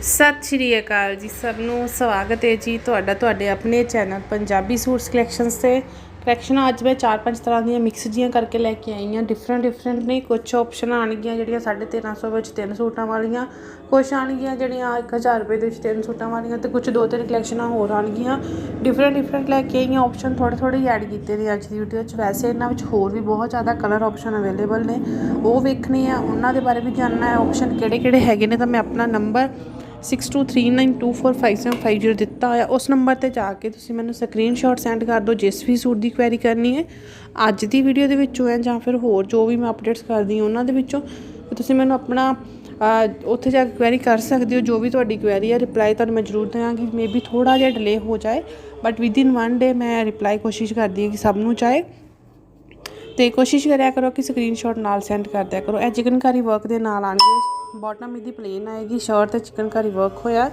ਸਤਿ ਸ਼੍ਰੀ ਅਕਾਲ ਜੀ ਸਭ ਨੂੰ ਸਵਾਗਤ ਹੈ ਜੀ ਤੁਹਾਡਾ, ਤੁਹਾਡੇ ਆਪਣੇ ਚੈਨਲ ਪੰਜਾਬੀ ਸੂਟਸ ਕਲੈਕਸ਼ਨਸ ਤੇ। ਕਲੈਕਸ਼ਨਾਂ ਅੱਜ ਮੈਂ ਚਾਰ ਪੰਜ ਤਰ੍ਹਾਂ ਦੀਆਂ ਮਿਕਸ ਜੀਆਂ ਕਰਕੇ ਲੈ ਕੇ ਆਈ ਹਾਂ। ਡਿਫਰੈਂਟ ਡਿਫਰੈਂਟ ਨੇ ਕੁਝ ਆਪਸ਼ਨ ਆਣਗੀਆਂ ਜਿਹੜੀਆਂ 1350 ਵਿੱਚ ਤਿੰਨ ਸੂਟਾਂ ਵਾਲੀਆਂ। ਕੁਝ ਆਣਗੀਆਂ ਜਿਹੜੀਆਂ 1000 ਰੁਪਏ ਦੇ ਵਿੱਚ ਤਿੰਨ ਸੂਟਾਂ ਵਾਲੀਆਂ ਤੇ ਕੁਝ ਦੋ ਤਿੰਨ ਕਲੈਕਸ਼ਨਾਂ ਹੋਰ ਆਣਗੀਆਂ ਡਿਫਰੈਂਟ ਡਿਫਰੈਂਟ ਲੈ ਕੇ ਆਈਆਂ ਆਪਸ਼ਨ ਥੋੜੇ ਥੋੜੇ ਐਡ ਕੀਤੇ ਨੇ ਅੱਜ ਦੀ ਵੀਡੀਓ 'ਚ। ਵੈਸੇ ਇਹਨਾਂ ਵਿੱਚ ਹੋਰ ਵੀ ਬਹੁਤ ਜ਼ਿਆਦਾ ਕਲਰ ਆਪਸ਼ਨ ਅਵੇਲੇਬਲ ਨੇ। ਉਹ ਵੇਖਣੇ ਆ, ਉਹਨਾਂ ਦੇ ਬਾਰੇ ਵੀ ਜਾਣਨਾ ਹੈ। ਆਪਸ਼ਨ ਕਿਹੜੇ ਕਿਹੜੇ ਹੈਗੇ ਨੇ ਤਾਂ ਮੈਂ ਆਪਣਾ ਨੰਬਰ 6239245750 ਦਿੱਤਾ ਹੋਇਆ। ਉਸ ਨੰਬਰ ਤੇ ਜਾ ਕੇ ਤੁਸੀਂ ਮੈਨੂੰ ਸਕਰੀਨਸ਼ਾਟ ਸੈਂਡ ਕਰ ਦਿਓ, ਜਿਸ ਵੀ ਸੂਟ ਦੀ ਕੁਐਰੀ ਕਰਨੀ ਹੈ। ਅੱਜ ਦੀ ਵੀਡੀਓ ਦੇ ਵਿੱਚੋਂ ਹੈ ਜਾਂ ਫਿਰ ਹੋਰ ਜੋ ਵੀ ਮੈਂ ਅਪਡੇਟਸ ਕਰਦੀ ਹਾਂ, ਉਹਨਾਂ ਦੇ ਵਿੱਚੋਂ ਤੁਸੀਂ ਮੈਨੂੰ ਆਪਣਾ ਉੱਥੇ ਜਾ ਕੇ ਕੁਐਰੀ ਕਰ ਸਕਦੇ ਹੋ। ਜੋ ਵੀ ਤੁਹਾਡੀ ਕੁਐਰੀ ਹੈ ਰਿਪਲਾਈ ਤੁਹਾਨੂੰ ਮੈਂ ਜ਼ਰੂਰ ਦੇਵਾਂਗੀ। ਮੇਬੀ ਥੋੜਾ ਜਿਹਾ ਡਿਲੇ ਹੋ ਜਾਏ ਬਟ ਵਿਦਿਨ ਵਨ ਡੇ ਮੈਂ ਰਿਪਲਾਈ ਕੋਸ਼ਿਸ਼ ਕਰਦੀ ਹਾਂ ਕਿ ਸਭ ਨੂੰ ਚਾਹੇ ਤੇ ਕੋਸ਼ਿਸ਼ ਕਰਿਆ ਕਰੋ ਕਿ ਸਕਰੀਨਸ਼ਾਟ ਨਾਲ ਸੈਂਡ ਕਰ ਦਿਆ ਕਰੋ। ਇਹ ਚਿਕਨਕਾਰੀ ਵਰਕ ਦੇ ਨਾਲ ਆਣਗੇ ਬਾਟਮ ਇਹਦੀ ਪਲੇਨ ਆਏਗੀ, ਸ਼ਰਟ ਤੇ ਚਿਕਨਕਾਰੀ ਵਰਕ ਹੋਇਆ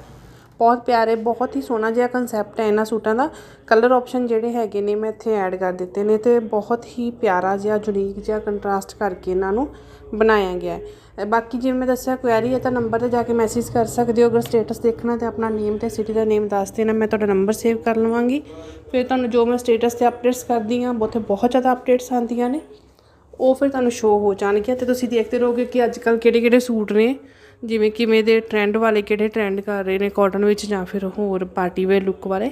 ਬਹੁਤ ਪਿਆਰੇ, ਬਹੁਤ ਹੀ ਸੋਹਣਾ ਜਿਹਾ ਕਨਸੈਪਟ ਹੈ ਇਹਨਾਂ ਸੂਟਾਂ ਦਾ। ਕਲਰ ਆਪਸ਼ਨ ਜਿਹੜੇ ਹੈਗੇ ਨੇ, ਮੈਂ ਇੱਥੇ ਐਡ ਕਰ ਦਿੱਤੇ ਨੇ ਤੇ ਬਹੁਤ ਹੀ ਪਿਆਰਾ ਜਿਹਾ ਯੂਨੀਕ ਜਿਹਾ ਕੰਟਰਾਸਟ ਕਰਕੇ ਇਹਨਾਂ ਨੂੰ ਬਣਾਇਆ ਗਿਆ ਹੈ। ਬਾਕੀ ਜਿਵੇਂ ਮੈਂ ਦੱਸਿਆ ਕੁਐਰੀ ਹੈ ਤਾਂ ਨੰਬਰ ਤੇ ਜਾ ਕੇ ਮੈਸੇਜ ਕਰ ਸਕਦੇ ਹੋ। ਅਗਰ ਸਟੇਟਸ ਦੇਖਣਾ ਤੇ ਆਪਣਾ ਨੇਮ ਤੇ ਸਿਟੀ ਦਾ ਨੇਮ ਦੱਸ ਦੇਣਾ, ਮੈਂ ਤੁਹਾਡਾ ਨੰਬਰ ਸੇਵ ਕਰ ਲਵਾਂਗੀ। ਫਿਰ ਤੁਹਾਨੂੰ ਜੋ ਮੈਂ ਸਟੇਟਸ ਤੇ ਅਪਡੇਟਸ ਕਰਦੀ ਹਾਂ, ਉੱਥੇ ਬਹੁਤ ਜ਼ਿਆਦਾ ਅਪਡੇਟਸ ਆਉਂਦੀਆਂ ਨੇ। ਉਹ ਫਿਰ ਤੁਹਾਨੂੰ ਸ਼ੋ ਹੋ ਜਾਣਗੀਆਂ ਤੇ ਤੁਸੀਂ ਦੇਖਦੇ ਰਹੋਗੇ ਕਿ ਅੱਜ ਕੱਲ ਕਿਹੜੇ ਕਿਹੜੇ ਸੂਟ ਨੇ, ਜਿਵੇਂ ਕਿਵੇਂ ਦੇ ਟ੍ਰੈਂਡ ਵਾਲੇ ਕਿਹੜੇ ਟ੍ਰੈਂਡ ਕਰ ਰਹੇ ਨੇ ਕਾਟਨ ਵਿੱਚ ਜਾਂ ਫਿਰ ਹੋਰ ਪਾਰਟੀ ਵੇਅਰ ਲੁੱਕ ਵਾਲੇ,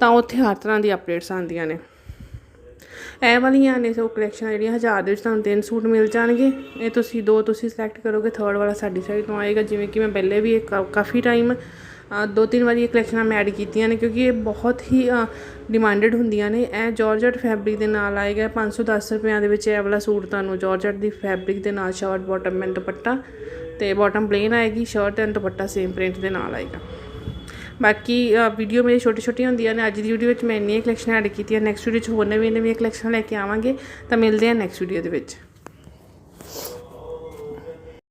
ਤਾਂ ਉੱਥੇ ਹਰ ਤਰ੍ਹਾਂ ਦੀ ਅਪਡੇਟਸ ਆਉਂਦੀਆਂ ਨੇ। ਇਹ ਵਾਲੀਆਂ ਨੇ ਸੋ ਕਲੈਕਸ਼ਨ ਜਿਹੜੀਆਂ ਹਜ਼ਾਰ ਦੇ ਵਿੱਚ ਤੁਹਾਨੂੰ ਤਿੰਨ ਸੂਟ ਮਿਲ ਜਾਣਗੇ। ਇਹ ਤੁਸੀਂ ਦੋ ਤੁਸੀਂ ਸਿਲੈਕਟ ਕਰੋਗੇ ਥਰਡ ਵਾਲਾ ਸਾਡੀ ਸਾਈਡ ਤੋਂ ਆਏਗਾ, ਜਿਵੇਂ ਕਿ ਮੈਂ ਪਹਿਲੇ ਵੀ ਕਾ- ਕਾਫੀ ਟਾਈਮ ਦੋ ਤਿੰਨ ਵਾਰੀ ਇਹ ਕਲੈਕਸ਼ਨਾਂ ਮੈਂ ਐਡ ਕੀਤੀਆਂ ਨੇ ਕਿਉਂਕਿ ਇਹ ਬਹੁਤ ਹੀ ਡਿਮਾਂਡਡ ਹੁੰਦੀਆਂ ਨੇ। ਇਹ ਜਾਰਜਟ ਫੈਬਰਿਕ ਦੇ ਨਾਲ ਆਏਗਾ 510 ਰੁਪਿਆਂ ਦੇ ਵਿੱਚ ਇਹ ਵਾਲਾ ਸੂਟ ਤੁਹਾਨੂੰ ਜਾਰਜਟ ਦੀ ਫੈਬਰਿਕ ਦੇ ਨਾਲ ਸ਼ਰਟ ਬਾਟਮ ਐਂਡ ਦੁਪੱਟਾ ਤੇ ਬਾਟਮ ਪਲੇਨ ਆਏਗੀ shirt and dupatta same print ਦੇ ਨਾਲ ਆਏਗਾ। ਬਾਕੀ ਵੀਡੀਓ ਮੇਰੀ ਛੋਟੀ ਛੋਟੀਆਂ ਹੁੰਦੀਆਂ ਨੇ, ਅੱਜ ਦੀ ਵੀਡੀਓ ਵਿੱਚ ਮੈਂ ਇੰਨੀਆਂ ਕਲੈਕਸ਼ਨਾਂ ਐਡ ਕੀਤੀਆਂ ਨੈਕਸਟ ਵੀਡੀਓ 'ਚ ਹੋਰ ਨਵੀਆਂ ਨਵੀਆਂ ਕਲੈਕਸ਼ਨਾਂ ਲੈ ਕੇ ਆਵਾਂਗੇ, ਤਾਂ ਮਿਲਦੇ ਆ ਨੈਕਸਟ ਵੀਡੀਓ ਦੇ ਵਿੱਚ।